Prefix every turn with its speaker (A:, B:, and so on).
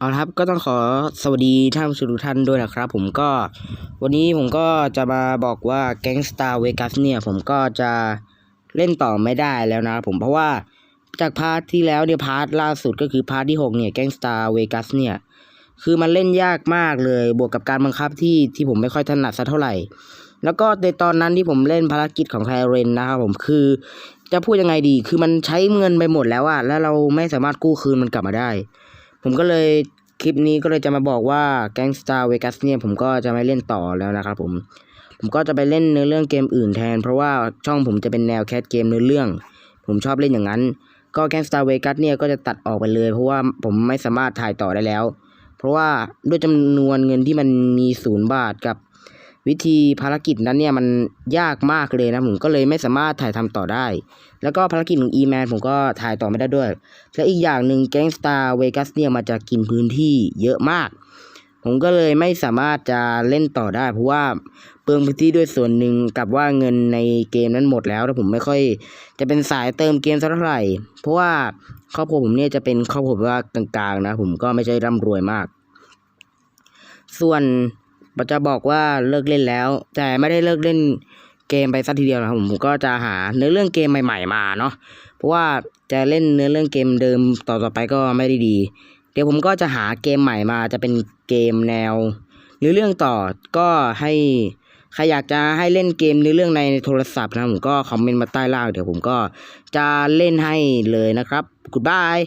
A: เอาละครับก็ต้องขอสวัสดีท่านผู้ชมทุกท่านด้วยนะครับ ผมก็วันนี้ผมก็จะมาบอกว่า Gangstar Vegas เนี่ยผมก็จะเล่นต่อไม่ได้แล้วนะครับผมเพราะว่าจากพาร์ทที่แล้วเนี่ยพาร์ทล่าสุดก็คือพาร์ทที่หกเนี่ย Gangstar Vegas เนี่ยคือมันเล่นยากมากเลยบวกกับการบังคับที่ที่ผมไม่ค่อยถนัดสักเท่าไหร่ แล้วก็ในตอนนั้นที่ผมเล่นภารกิจของไทเรนนะครับผมคือ จะพูดยังไงดี คือมันใช้เงินไปหมดแล้วอะแล้วเราไม่สามารถกู้คืนมันกลับมาได้ ผมก็เลยคลิปนี้ก็เลยจะมาบอกว่าแก๊งสตาร์เวกัสเนี่ยผมก็จะไม่เล่นต่อแล้วนะครับผม ผมก็จะไปเล่นเนื้อเรื่องเกมอื่นแทน เพราะว่าช่องผมจะเป็นแนวแคสเกมเนื้อเรื่อง ผมชอบเล่นอย่างนั้น ก็แก๊งสตาร์เวกัสเนี่ยก็จะตัดออกไปเลย เพราะว่าผมไม่สามารถถ่ายต่อได้แล้ว เพราะว่าด้วยจำนวนเงินที่มันมีศูนย์บาทกับ วิธีภารกิจนั้นเนี่ยมันยากมากเลยนะผมก็เลยไม่สามารถถ่ายทำต่อได้ แล้วก็ภารกิจของ E-Man ผมก็ถ่ายต่อไม่ได้ด้วย และอีกอย่างหนึ่ง Gangstar Vegas เนี่ยมันจะกินพื้นที่เยอะมาก ผมก็เลยไม่สามารถจะเล่นต่อได้ เพราะว่าเปลืองพื้นที่ด้วยส่วนหนึ่งกับว่าเงินในเกมนั้นหมดแล้วแล้วผมไม่ค่อย จะเป็นสายเติมเกมสักเท่าไหร่ เพราะว่าครอบครัวผมเนี่ยจะเป็นครอบครัวว่ากลางๆนะ ผมก็ไม่ใช่ร่ำรวยมาก ส่วน จะบอกว่าเลิกเล่นแล้ว แต่ไม่ได้เลิกเล่นเกมไปสักทีเดียวนะครับผมก็จะหาเนื้อเรื่องเกมใหม่ ๆ มาเนาะเพราะว่าจะเล่นเนื้อเรื่องเกมเดิมต่อๆไปก็ไม่ได้ดี เดี๋ยวผมก็จะหาเกมใหม่มาจะเป็นเกมแนวเนื้อเรื่องต่อก็ให้ใครอยากจะให้เล่นเกมเนื้อเรื่องในโทรศัพท์นะผมก็คอมเมนต์มาใต้ล่างเดี๋ยวผมก็จะเล่นให้เลยนะครับ goodbye